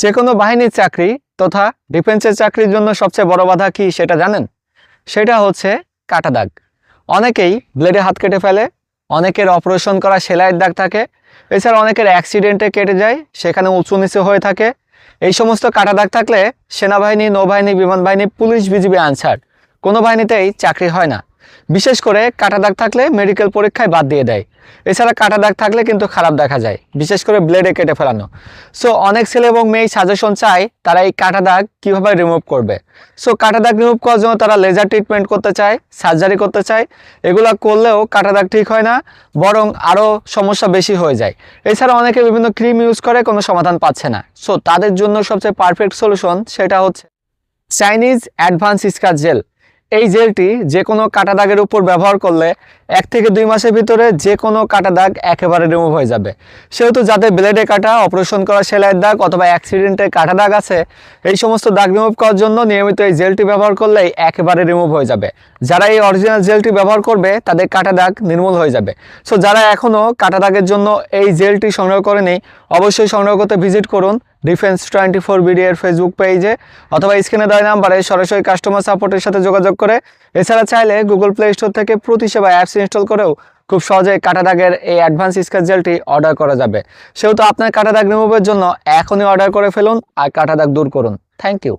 যে কোনো বাহিনীর চাকরি তথা ডিফেন্সের চাকরির জন্য সবচেয়ে বড় বাধা কি সেটা জানেন? সেটা হচ্ছে কাটা দাগ। অনেকেই ব্লেডে হাত কেটে ফেলে, অনেকের অপারেশন করা সেলাইয়ের দাগ থাকে। এছাড়া অনেকের অ্যাক্সিডেন্টে কেটে যায়, সেখানে উঁচু নিচু হয়ে থাকে। এই সমস্ত কাটা দাগ থাকলে সেনাবাহিনী, নৌবাহিনী বিমান বাহিনী পুলিশ, বিজিবি, আনসার, কোনো বাহিনীতেই চাকরি হয় না। বিশেষ করে কাটা দাগ থাকলে মেডিকেল পরীক্ষায় বাদ দিয়ে দেয়। এছাড়া কাটা দাগ থাকলে কিন্তু খারাপ দেখা যায়, বিশেষ করে ব্লেডে কেটে ফেলানো। সো অনেক ছেলে এবং মেয়ে সাজেশন চায় তারা এই কাটা দাগ কীভাবে রিমুভ করবে। সো কাটা দাগ রিমুভ করার জন্য তারা লেজার ট্রিটমেন্ট করতে চায় সার্জারি করতে চায়। এগুলা করলেও কাটা দাগ ঠিক হয় না, বরং আরও সমস্যা বেশি হয়ে যায়। এছাড়া অনেকে বিভিন্ন ক্রিম ইউজ করে, কোনো সমাধান পাচ্ছে না। সো তাদের জন্য সবচেয়ে পারফেক্ট সলিউশন সেটা হচ্ছে চাইনিজ অ্যাডভান্স স্কার জেল এই জেলটি যে কোনো কাটা দাগের উপর ব্যবহার করলে এক থেকে দুই মাসের ভিতরে যে কোনো কাটা দাগ একেবারে রিমুভ হয়ে যাবে। সেহেতু যাদের ব্লেডে কাটা অপারেশন করা সেলাইয়ের দাগ অথবা অ্যাক্সিডেন্টে কাটা দাগ আছে, এই সমস্ত দাগ রিমুভ করার জন্য নিয়মিত এই জেলটি ব্যবহার করলেই একেবারে রিমুভ হয়ে যাবে। যারা এই অরিজিনাল জেলটি ব্যবহার করবে, তাদের কাটা দাগ নির্মূল হয়ে যাবে। সো যারা এখনও কাটা দাগের জন্য এই জেলটি সংগ্রহ করেনি, অবশ্যই সংগ্রহ করতে ভিজিট করুন। ডিফেন্স টোয়েন্টি ফোর বিডিএর ফেসবুক পেজে অথবা স্ক্রিনে দেয় নাম্বারে সরাসরি কাস্টমার সাপোর্টের সাথে যোগাযোগ করে। এছাড়া চাইলে গুগল প্লে স্টোর থেকে প্রতিসেবা অ্যাপস ইনস্টল করেও খুব সহজেই কাটা দাগের এই অ্যাডভান্স স্কেচ জেলটি অর্ডার করা যাবে। সেহেতু আপনার কাটা দাগ রিমুভের জন্য এখনই অর্ডার করে ফেলুন আর কাটা দাগ দূর করুন। Thank you